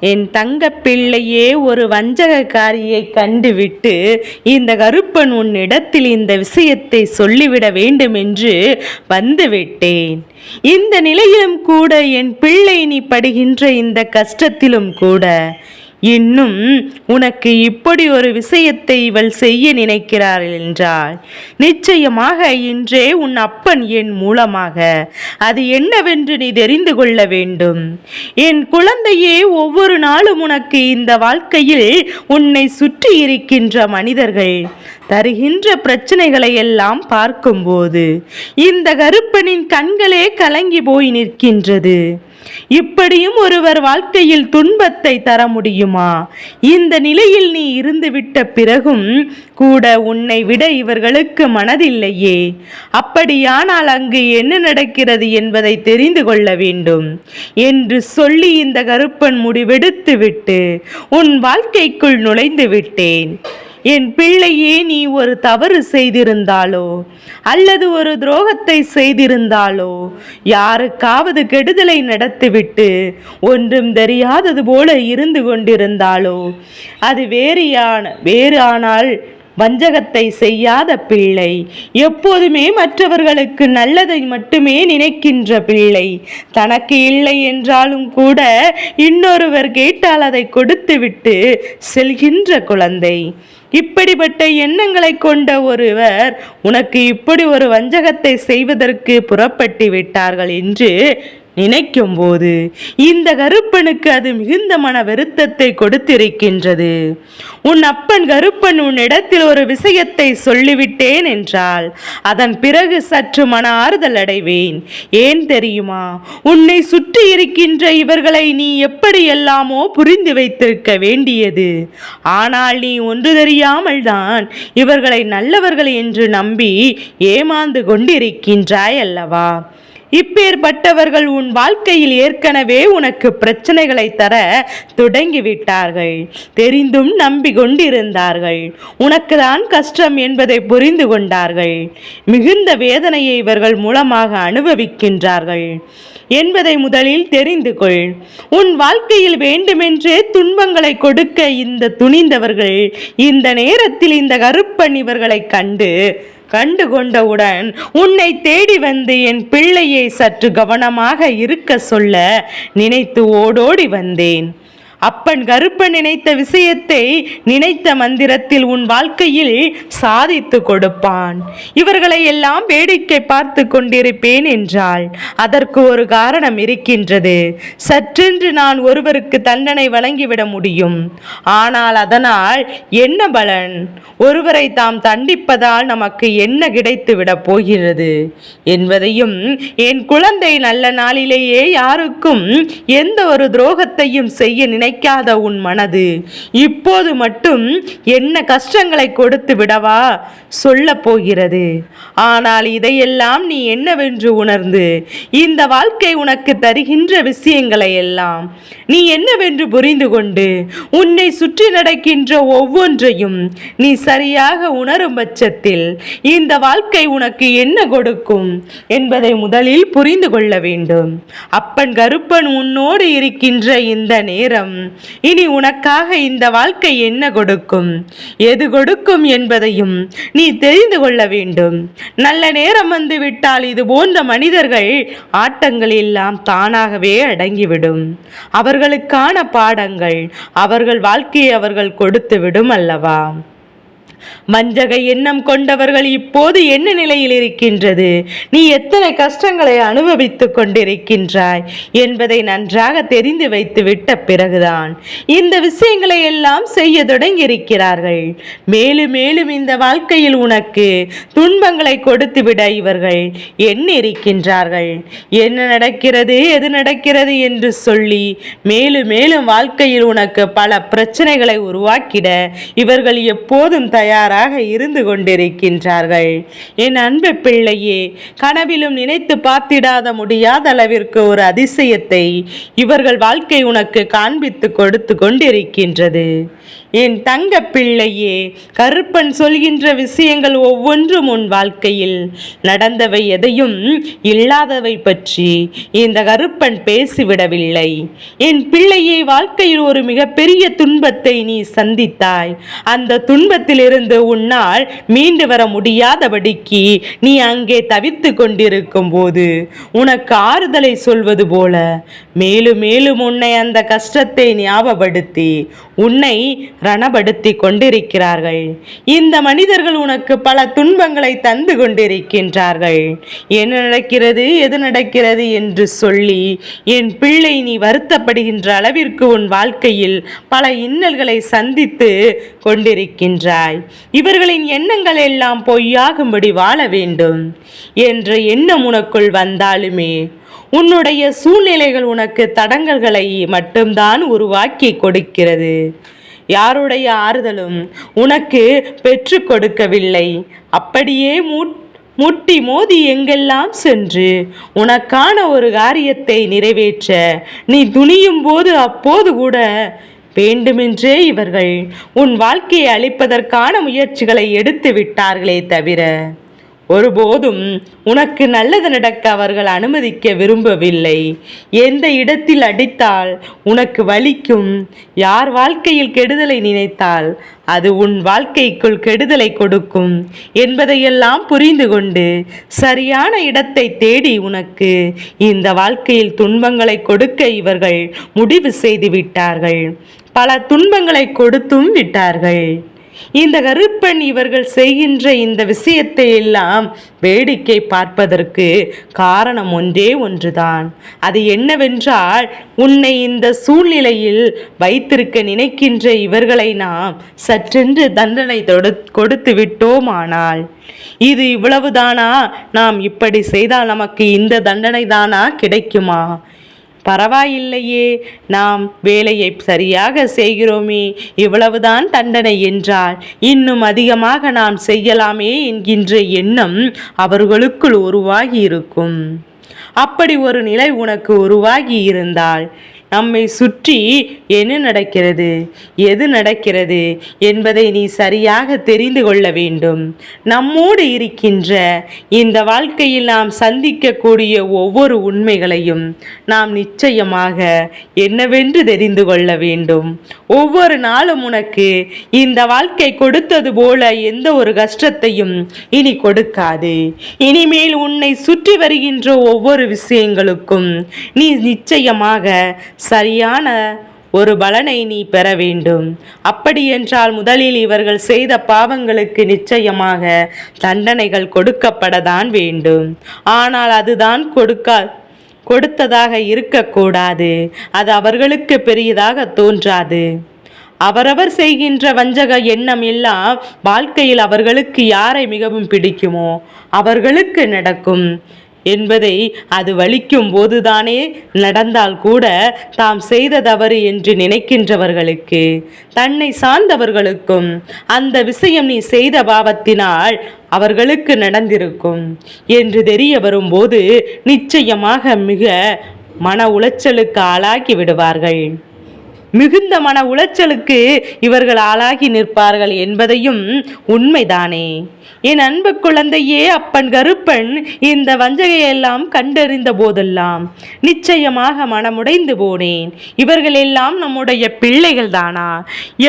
என் தங்க பிள்ளையே ஒரு வஞ்சகக்காரியை கண்டுவிட்டு இந்த கருப்பன் உன்னிடத்தில் இந்த விஷயத்தை சொல்லிவிட வேண்டும் என்று வந்துவிட்டேன். இந்த நிலையிலும் கூட என் பிள்ளை நீ படுகின்ற இந்த கஷ்டத்திலும் கூட இன்னும் உனக்கு இப்படி ஒரு விஷயத்தை இவள் செய்ய நினைக்கிறாள் என்றாள். நிச்சயமாக இன்றே உன் அப்பன் என் மூலமாக. அது என்னவென்று நீ தெரிந்து கொள்ள வேண்டும். என் குழந்தையே ஒவ்வொரு நாளும் உனக்கு இந்த வாழ்க்கையில் உன்னை சுற்றி இருக்கின்ற மனிதர்கள் தருகின்ற பிரச்சனைகளை எல்லாம் பார்க்கும்போது இந்த கருப்பனின் கண்களே கலங்கி போய் நிற்கின்றது. இப்படியும் ஒருவர் வாழ்க்கையில் துன்பத்தை தர முடியுமா? இந்த நிலையில் நீ இருந்துவிட்ட பிறகும் கூட உன்னை விட இவர்களுக்கு மனதில்லையே. அப்படியானால் அங்கு என்ன நடக்கிறது என்பதை தெரிந்து கொள்ள வேண்டும். என்று சொல்லி இந்த கருப்பன் முடிவெடுத்து விட்டு உன் வாழ்க்கைக்குள் நுழைந்து விட்டேன். என் பிள்ளையே நீ ஒரு தவறு செய்திருந்தாலோ? அல்லது ஒரு துரோகத்தை செய்திருந்தாலோ? யாருக்காவது கெடுதலை நடத்திவிட்டு ஒன்றும் தெரியாதது போல இருந்து கொண்டிருந்தாலோ? அது வேறு யான வேறு ஆனால் வஞ்சகத்தை செய்யாத பிள்ளை. எப்போதுமே மற்றவர்களுக்கு நல்லதை மட்டுமே நினைக்கின்ற பிள்ளை. தனக்கு இல்லை என்றாலும் கூட இன்னொருவர் கேட்டால் அதை கொடுத்துவிட்டு செல்கின்ற குழந்தை. இப்படிப்பட்ட எண்ணங்களை கொண்ட ஒருவர் உனக்கு இப்படி ஒரு வஞ்சகத்தை செய்வதற்கு புறப்பட்டு விட்டார்கள் என்று நினைக்கும் போது இந்த கருப்பனுக்கு அது மிகுந்த மன வருத்தத்தை கொடுத்திருக்கின்றது. உன் அப்பன் கருப்பன் உன்னிடத்தில் ஒரு விஷயத்தை சொல்லிவிட்டேன் என்றால் அதன் பிறகு சற்று மன ஆறுதல் அடைவேன். ஏன் தெரியுமா? உன்னை சுற்றி இருக்கின்ற இவர்களை நீ எப்படி எல்லாமோ புரிந்து வைத்திருக்க வேண்டியது. ஆனால் நீ ஒன்று தெரியாமல் தான் இவர்களை நல்லவர்கள் என்று நம்பி ஏமாந்து கொண்டிருக்கின்றாய் அல்லவா? இப்பேற்பட்டவர்கள் உன் வாழ்க்கையில் ஏற்கனவே உனக்கு பிரச்சனைகளை தர தொடங்கிவிட்டார்கள். தெரிந்தும் நம்பி கொண்டிருந்தார்கள் உனக்கு தான் கஷ்டம் என்பதை புரிந்து கொண்டார்கள். மிகுந்த வேதனையை இவர்கள் மூலமாக அனுபவிக்கின்றார்கள். என்பதை முதலில் தெரிந்து கொள். உன் வாழ்க்கையில் வேண்டுமென்றே துன்பங்களை கொடுக்க இந்த துணிந்தவர்கள் இந்த நேரத்தில் இந்த கருப்பன் இவர்களை கண்டு கண்டு கொண்டவுடன் உன்னை தேடி வந்து என் பிள்ளையை சற்று கவனமாக இருக்க சொல்ல நினைத்து ஓடோடி வந்தேன். அப்பன் கருப்பன் நினைத்த விஷயத்தை நினைத்த மந்திரத்தில் உன் வாழ்க்கையில் சாதித்து கொடுப்பான். இவர்களை எல்லாம் வேடிக்கை பார்த்து கொண்டிருப்பேன் என்றால் அதற்கு ஒரு காரணம் இருக்கின்றது. சற்றென்று நான் ஒருவருக்கு தண்டனை வழங்கிவிட முடியும். ஆனால் அதனால் என்ன பலன்? ஒருவரை தாம் தண்டிப்பதால் நமக்கு என்ன கிடைத்துவிடப் போகிறது? என்பதையும் என் குழந்தை நல்ல நாளிலேயே யாருக்கும் எந்த ஒரு துரோகத்தையும் செய்ய நினைக்காத உன் மனது. இப்போது மட்டும் என்ன கஷ்டங்களை கொடுத்து விடவா சொல்ல போகிறது. ஆனால் இதையெல்லாம் நீ என்னவென்று உணர்ந்து இந்த வாழ்க்கை உனக்கு தருகின்ற விஷயங்களை எல்லாம் நீ என்னவென்று புரிந்து கொண்டு உன்னை சுற்றி நடக்கின்ற ஒவ்வொன்றையும் நீ சரியாக உணரும் பட்சத்தில் இந்த வாழ்க்கை உனக்கு என்ன கொடுக்கும் என்பதை முதலில் புரிந்து கொள்ள வேண்டும். அப்பன் கருப்பன் உன்னோடு இருக்கின்ற இந்த நேரம் இனி உனக்காக இந்த வாழ்க்கை என்ன கொடுக்கும்? எது கொடுக்கும் என்பதையும் நீ தெரிந்து கொள்ள வேண்டும். நல்ல நேரம் வந்து விட்டால் இது போன்ற மனிதர்கள் ஆட்டங்கள் எல்லாம் தானாகவே அடங்கிவிடும். அவர்களுக்கான பாடங்கள் அவர்கள் வாழ்க்கையை அவர்கள் கொடுத்து விடும் அல்லவா? வஞ்சக எண்ணம் கொண்டவர்கள் இப்போது என்ன நிலையில் இருக்கின்றது? நீ எத்தனை கஷ்டங்களை அனுபவித்துக் கொண்டிருக்கின்றாய் என்பதை நன்றாக தெரிந்து வைத்து விட்ட பிறகுதான் இந்த விஷயங்களை எல்லாம் செய்ய தொடங்கி இருக்கிறார்கள் மேலும் மேலும் இந்த வாழ்க்கையில் உனக்கு துன்பங்களை கொடுத்து விட இவர்கள் என்ன இருக்கின்றார்கள்? என்ன நடக்கிறது எது நடக்கிறது என்று சொல்லி மேலும் மேலும் வாழ்க்கையில் உனக்கு பல பிரச்சனைகளை உருவாக்கிட இவர்கள் எப்போதும் தயார் தயாராக இருந்து கொண்டிருக்கின்றார்கள். என் அன்பு பிள்ளையே கனவிலும் நினைத்து பார்த்திடாத முடியாத அளவிற்கு ஒரு அதிசயத்தை இவர்கள் வாழ்க்கை உனக்கு காண்பித்து கொடுத்து கொண்டிருக்கின்றது. என் தங்க பிள்ளையே கருப்பன் சொல்கின்ற விஷயங்கள் ஒவ்வொன்றும் உன் வாழ்க்கையில். நடந்தவை எதையும் இல்லாதவை பற்றி இந்த கருப்பன் பேசிவிடவில்லை. என் பிள்ளையை வாழ்க்கையில் ஒரு மிகப்பெரிய துன்பத்தை நீ சந்தித்தாய். அந்த துன்பத்திலிருந்து உன்னால் மீண்டு வர முடியாதபடிக்கு நீ அங்கே தவித்து கொண்டிருக்கும் போது உனக்கு ஆறுதலை சொல்வது போல மேலும் மேலும் உன்னை அந்த கஷ்டத்தை ஞாபகப்படுத்தி உன்னை ரணப்படுத்தி கொண்டிருக்கிறார்கள் இந்த மனிதர்கள் உனக்கு பல துன்பங்களை தந்து கொண்டிருக்கின்றார்கள். என்ன நடக்கிறது எது நடக்கிறது என்று சொல்லி என் பிள்ளை நீ வருத்தப்படுகின்ற அளவிற்கு உன் வாழ்க்கையில் பல இன்னல்களை சந்தித்து கொண்டிருக்கின்றாய். இவர்களின் எண்ணங்கள் எல்லாம் பொய்யாகும்படி வாழ வேண்டும் என்ற எண்ணம் உனக்குள் வந்தாலுமே உன்னுடைய சூழ்நிலைகள் உனக்கு தடங்கல்களை மட்டும்தான் உருவாக்கி கொடுக்கிறது. யாருடைய ஆறுதலும் உனக்கு பெற்று கொடுக்கவில்லை. அப்படியே மூட் முட்டி மோதி எங்கெல்லாம் சென்று உனக்கான ஒரு காரியத்தை நிறைவேற்ற நீ துணியும் போது அப்போது கூட வேண்டுமென்றே இவர்கள் உன் வாழ்க்கையை அழிப்பதற்கான முயற்சிகளை எடுத்து விட்டார்களே தவிர. ஒருபோதும் உனக்கு நல்லது நடக்க அவர்கள் அனுமதிக்க விரும்பவில்லை. எந்த இடத்தில் அடித்தால் உனக்கு வலிக்கும்? யார் வாழ்க்கையில் கெடுதலை நினைத்தால் அது உன் வாழ்க்கைக்குள் கெடுதலை கொடுக்கும் என்பதையெல்லாம் புரிந்து கொண்டு சரியான இடத்தை தேடி உனக்கு இந்த வாழ்க்கையில் துன்பங்களை கொடுக்க இவர்கள் முடிவு செய்து விட்டார்கள். பல துன்பங்களை கொடுத்தும் விட்டார்கள். இந்த கருப்பன் இவர்கள் செய்கின்ற இந்த விஷயத்தை எல்லாம் வேடிக்கை பார்ப்பதற்கு காரணம் ஒன்றே ஒன்றுதான். அது என்னவென்றால் உன்னை இந்த சூழ்நிலையில் வைத்திருக்க நினைக்கின்ற இவர்களை நாம் சற்றென்று தண்டனை தொடு கொடுத்து விட்டோமானால் இது இவ்வளவுதானா? நாம் இப்படி செய்தால் நமக்கு இந்த தண்டனை தானா கிடைக்குமா? பரவாயில்லையே நாம் வேலையை சரியாக செய்கிறோமே இவ்வளவுதான் தண்டனை என்றால் இன்னும் அதிகமாக நாம் செய்யலாமே என்கின்ற எண்ணம் அவர்களுக்குள் உருவாகி இருக்கும் அப்படி ஒரு நிலை உனக்கு உருவாகி இருந்தால் நம்மை சுற்றி என்ன நடக்கிறது? எது நடக்கிறது என்பதை நீ சரியாக தெரிந்து கொள்ள வேண்டும். நம்மோடு இருக்கின்ற இந்த வாழ்க்கையில் நாம் சந்திக்கக்கூடிய ஒவ்வொரு உண்மைகளையும் நாம் நிச்சயமாக என்னவென்று தெரிந்து கொள்ள வேண்டும். ஒவ்வொரு நாளும் உனக்கு இந்த வாழ்க்கை கொடுத்தது போல எந்த ஒரு கஷ்டத்தையும் இனி கொடுக்காது. இனிமேல் உன்னை சுற்றி வருகின்ற ஒவ்வொரு விஷயங்களுக்கும் நீ நிச்சயமாக சரியான ஒரு பலனை நீ பெற வேண்டும். அப்படியென்றால் முதலில் இவர்கள் செய்த பாவங்களுக்கு நிச்சயமாக தண்டனைகள் கொடுக்கப்படதான் வேண்டும். ஆனால் அதுதான் கொடுக்க கொடுத்ததாக இருக்கக்கூடாது. அது அவர்களுக்கு பெரியதாக தோன்றாது. அவரவர் செய்கின்ற வஞ்சக எண்ணம் எல்லாம் வாழ்க்கையில் அவர்களுக்கு யாரை மிகவும் பிடிக்குமோ அவர்களுக்கு நடக்கும். என்பதை அது வலிக்கும் போதுதானே? நடந்தால் கூட தாம் செய்த தவறு என்று நினைக்கின்றவர்களுக்கு தன்னை சார்ந்தவர்களுக்கும் அந்த விஷயம் நீ செய்த பாவத்தினால் அவர்களுக்கு நடந்திருக்கும் என்று தெரிய வரும்போது நிச்சயமாக மிக மன உளைச்சலுக்கு ஆளாக்கி விடுவார்கள். மிகுந்த மன உளைச்சலுக்கு இவர்கள் ஆளாகி நிற்பார்கள் என்பதையும் உண்மைதானே. என் அன்பு குழந்தையே அப்பன் கருப்பன் இந்த வஞ்சகையெல்லாம் கண்டறிந்த போதெல்லாம் நிச்சயமாக மனமுடைந்து போனேன். இவர்கள் எல்லாம் நம்முடைய பிள்ளைகள் தானா?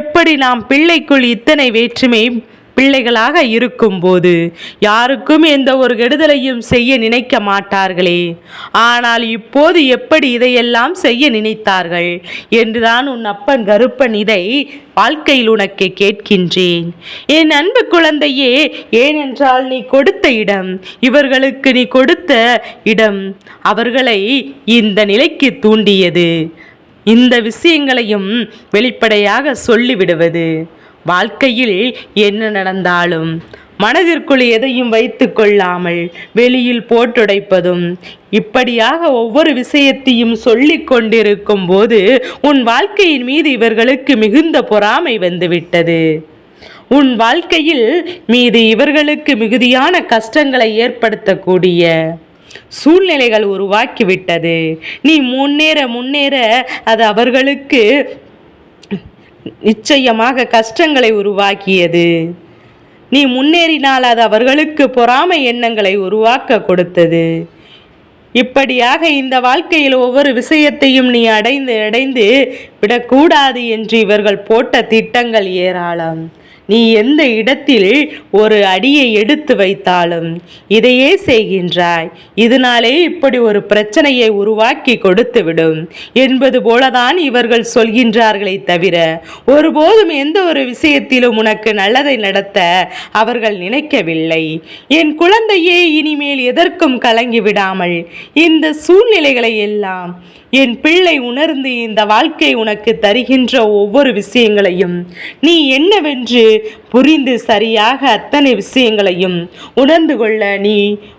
எப்படி நாம் பிள்ளைக்குள் இத்தனை வேற்றுமை பிள்ளைகளாக இருக்கும்போது யாருக்கும் எந்த ஒரு கெடுதலையும் செய்ய நினைக்க மாட்டார்களே. ஆனால் இப்போது எப்படி இதையெல்லாம் செய்ய நினைத்தார்கள்? என்றுதான் உன் அப்பன் கருப்பன் இதை வாழ்க்கையில் உனக்கு கேட்கின்றேன். என் அன்பு குழந்தையே ஏனென்றால் நீ கொடுத்த இடம் இவர்களுக்கு நீ கொடுத்த இடம் அவர்களை இந்த நிலைக்கு தூண்டியது. இந்த விஷயங்களையும் வெளிப்படையாக சொல்லிவிடுவது. வாழ்க்கையில் என்ன நடந்தாலும் மனதிற்குள் எதையும் வைத்து கொள்ளாமல் வெளியில் போட்டுடைப்பதும் இப்படியாக ஒவ்வொரு விஷயத்தையும் சொல்லி கொண்டிருக்கும் போது உன் வாழ்க்கையின் மீது இவர்களுக்கு மிகுந்த பொறாமை வந்துவிட்டது. உன் வாழ்க்கையில் மீது இவர்களுக்கு மிகுதியான கஷ்டங்களை ஏற்படுத்தக்கூடிய சூழ்நிலைகள் உருவாக்கிவிட்டது. நீ முன்னேற முன்னேற அது அவர்களுக்கு நிச்சயமாக கஷ்டங்களை உருவாக்கியது. நீ முன்னேறினால் அது அவர்களுக்கு பொறாமை எண்ணங்களை உருவாக்க கொடுத்தது. இப்படியாக இந்த வாழ்க்கையில் ஒவ்வொரு விஷயத்தையும் நீ அடைந்து அடைந்து விடக்கூடாது என்று இவர்கள் போட்ட திட்டங்கள் ஏராளம். நீ எந்த இடத்தில் ஒரு அடியை எடுத்து வைத்தாலும் இதையே செய்கின்றாய். இதனாலே இப்படி ஒரு பிரச்சனையை உருவாக்கி கொடுத்துவிடும். என்பது போலதான் இவர்கள் சொல்கின்றார்களே தவிர ஒருபோதும் எந்த ஒரு விஷயத்திலும் உனக்கு நல்லதை நடத்த அவர்கள் நினைக்கவில்லை. என் குழந்தையே இனிமேல் எதற்கும் கலங்கி விடாமல் இந்த சூழ்நிலைகளை எல்லாம் என் பிள்ளை உணர்ந்து இந்த வாழ்க்கை உனக்கு தருகின்ற ஒவ்வொரு விஷயங்களையும் நீ என்னவென்று புரிந்து சரியாக அத்தனை விஷயங்களையும் உணர்ந்து கொள்ள நீ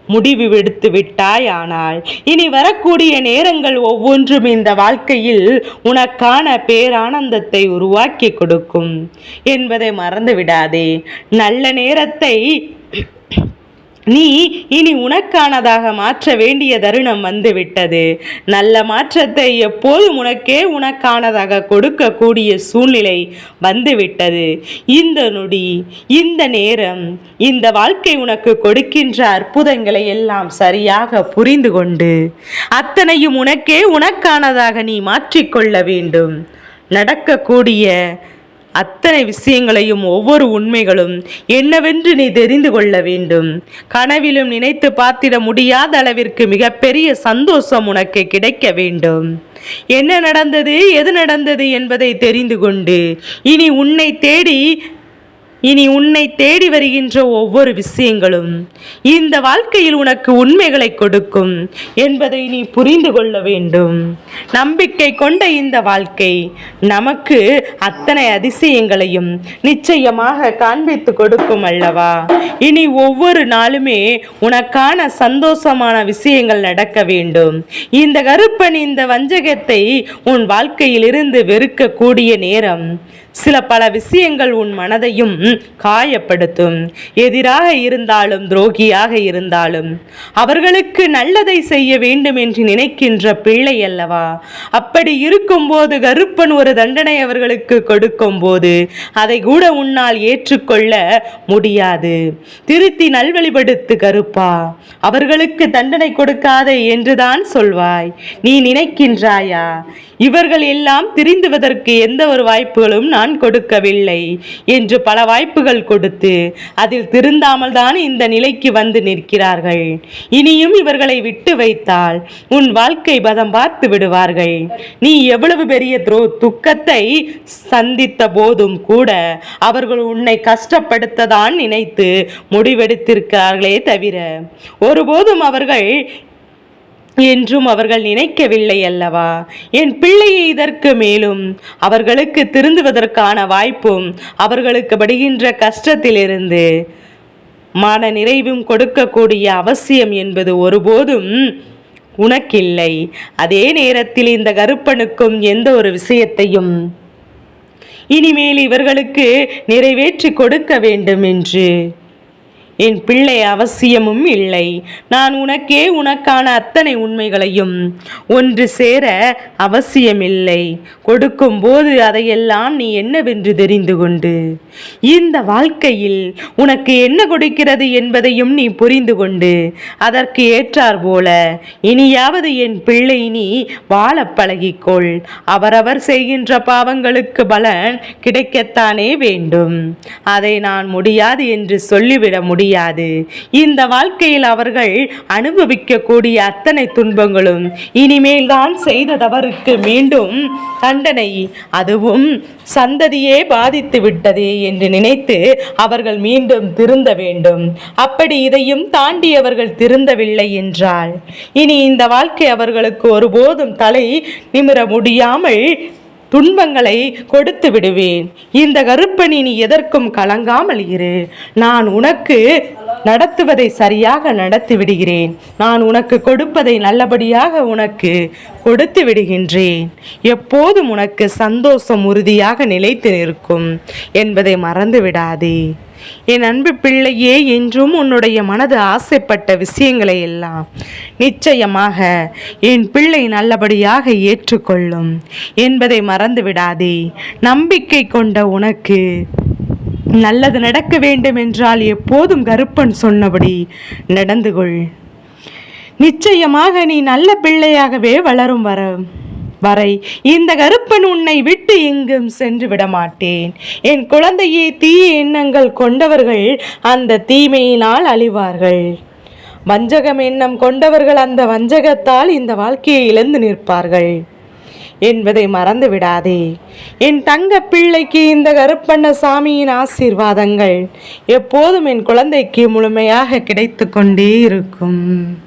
முடிவு எடுத்து விட்டாய் ஆனால் இனி வரக்கூடிய நேரங்கள் ஒவ்வொன்றும் இந்த வாழ்க்கையில் உனக்கான பேரானந்தத்தை உருவாக்கி கொடுக்கும். என்பதை மறந்துவிடாதே. நல்ல நேரத்தை நீ இனி உனக்கானதாக மாற்ற வேண்டிய தருணம் வந்துவிட்டது. நல்ல மாற்றத்தை எப்போதும் உனக்கே உனக்கானதாக கொடுக்கக்கூடிய சூழ்நிலை வந்துவிட்டது. இந்த நொடி இந்த நேரம் இந்த வாழ்க்கை உனக்கு கொடுக்கின்ற அற்புதங்களை எல்லாம் சரியாக புரிந்து கொண்டு அத்தனையும் உனக்கே உனக்கானதாக நீ மாற்றிக்கொள்ள வேண்டும். நடக்கக்கூடிய அத்தனை விஷயங்களையும் ஒவ்வொரு உண்மைகளும் என்னவென்று நீ தெரிந்து கொள்ள வேண்டும். கனவிலும் நினைத்து பார்த்திட முடியாத அளவிற்கு மிகப்பெரிய சந்தோஷம் உனக்கு கிடைக்க வேண்டும். என்ன நடந்தது எது நடந்தது என்பதை தெரிந்து கொண்டு இனி உன்னை தேடி இனி உன்னை தேடி வருகின்ற ஒவ்வொரு விஷயங்களும் இந்த வாழ்க்கையில் உனக்கு உண்மைகளை கொடுக்கும் என்பதை நீ புரிந்து கொள்ள வேண்டும். நம்பிக்கை கொண்ட இந்த வாழ்க்கை நமக்கு அத்தனை அதிசயங்களையும் நிச்சயமாக காண்பித்து கொடுக்கும் அல்லவா? இனி ஒவ்வொரு நாளுமே உனக்கான சந்தோஷமான விஷயங்கள் நடக்க வேண்டும். இந்த கருப்பன் இந்த வஞ்சகத்தை உன் வாழ்க்கையிலிருந்து வெறுக்கக்கூடிய நேரம் சில பல விஷயங்கள் உன் மனதையும் காயப்படுத்தும். எதிராக இருந்தாலும் துரோகியாக இருந்தாலும் அவர்களுக்கு நல்லதை செய்ய வேண்டும் என்று நினைக்கின்ற பிள்ளை அல்லவா? அப்படி இருக்கும்போது கருப்பன் ஒரு தண்டனை அவர்களுக்கு கொடுக்கும் போது அதை கூட உன்னால் ஏற்றுக்கொள்ள முடியாது. திருத்தி நல்வழிபடுத்து கருப்பா. அவர்களுக்கு தண்டனை கொடுக்காதே என்றுதான் சொல்வாய். நீ நினைக்கின்றாயா? இவர்கள் எல்லாம் திரிந்துவதற்கு எந்த ஒரு வாய்ப்புகளும் நான் கொடுக்கவில்லை என்று பல வாய்ப்புகள் கொடுத்து அதில் திருந்தாமல் தான் இந்த நிலைக்கு வந்து நிற்கிறார்கள். இனியும் இவர்களை விட்டு வைத்தால் உன் வாழ்க்கை பதம் பார்த்து விடுவார்கள். நீ எவ்வளவு பெரிய துரோ துக்கத்தை சந்தித்த போதும் கூட அவர்கள் உன்னை கஷ்டப்படுத்ததான் நினைத்து முடிவெடுத்திருக்கிறார்களே தவிர ஒருபோதும் அவர்கள் என்றும் அவர்கள் நினைக்கவில்லை அல்லவா? என் பிள்ளையை இதற்கு மேலும் அவர்களுக்கு திருந்துவதற்கான வாய்ப்பும் அவர்களுக்கு படுகின்ற கஷ்டத்திலிருந்து மன நிறைவும் கொடுக்கக்கூடிய அவசியம் என்பது ஒருபோதும் உனக்கில்லை. அதே நேரத்தில் இந்த கருப்பனுக்கும் எந்த ஒரு விஷயத்தையும் இனிமேல் இவர்களுக்கு நிறைவேற்றி கொடுக்க வேண்டும் என்று என் பிள்ளை அவசியமும் இல்லை. நான் உனக்கே உனக்கான அத்தனை உண்மைகளையும் ஒன்று சேர அவசியமில்லை. கொடுக்கும்போது அதையெல்லாம் நீ என்னவென்று தெரிந்து கொண்டு இந்த வாழ்க்கையில் உனக்கு என்ன கொடுக்கிறது என்பதையும் நீ புரிந்து கொண்டு அதற்கு ஏற்றார் போல இனியாவது என் பிள்ளை நீ வாழ பழகிக்கொள். அவரவர் செய்கின்ற பாவங்களுக்கு பலன் கிடைக்கத்தானே வேண்டும். அதை நான் முடியாது என்று சொல்லிவிட முடியும் முடியாது. இந்த வாழ்க்கையில் அவர்கள் அனுபவிக்கக்கூடிய அத்தனை துன்பங்களும் இனிமேல் தான் செய்த தவறுக்கு மீண்டும் தண்டனை. அதுவும் சந்ததியே பாதித்து விட்டதே என்று நினைத்து அவர்கள் மீண்டும் திருந்த வேண்டும். அப்படி இதையும் தாண்டி அவர்கள் திருந்தவில்லை என்றால் இனி இந்த வாழ்க்கை அவர்களுக்கு ஒருபோதும் தலை நிமிர முடியாமல் துன்பங்களை கொடுத்து விடுவேன். இந்த கருப்பணி நீ எதற்கும் கலங்காமல் இரு. நான் உனக்கு நடத்துவதை சரியாக நடத்தி விடுகிறேன். நான் உனக்கு கொடுப்பதை நல்லபடியாக உனக்கு கொடுத்து விடுகின்றேன். எப்போதும் உனக்கு சந்தோஷம் உறுதியாக நிலைத்து நிற்கும் என்பதை மறந்து விடாதே என் அன்பு பிள்ளையே என்றும் உன்னுடைய மனது ஆசைப்பட்ட விஷயங்களை எல்லாம் நிச்சயமாக என் பிள்ளை நல்லபடியாக ஏற்றுக்கொள்ளும் என்பதை மறந்து விடாதே நம்பிக்கை கொண்ட உனக்கு நல்லது நடக்க வேண்டும் என்றால் எப்போதும் கருப்பன் சொன்னபடி நடந்து கொள் நிச்சயமாக நீ நல்ல பிள்ளையாகவே வளரும் வர வரை இந்த கருப்பன் உன்னை விட்டு எங்கும் சென்று விட மாட்டேன் என் குழந்தையே தீய எண்ணங்கள் கொண்டவர்கள் அந்த தீமையினால் அழிவார்கள். வஞ்சகம் எண்ணம் கொண்டவர்கள் அந்த வஞ்சகத்தால் இந்த வாழ்க்கையை இழந்து நிற்பார்கள். என்பதை மறந்து விடாதே. என் தங்க பிள்ளைக்கு இந்த கருப்பண்ண சாமியின் ஆசீர்வாதங்கள் எப்போதும் என் குழந்தைக்கு முழுமையாக கிடைத்து கொண்டே இருக்கும்.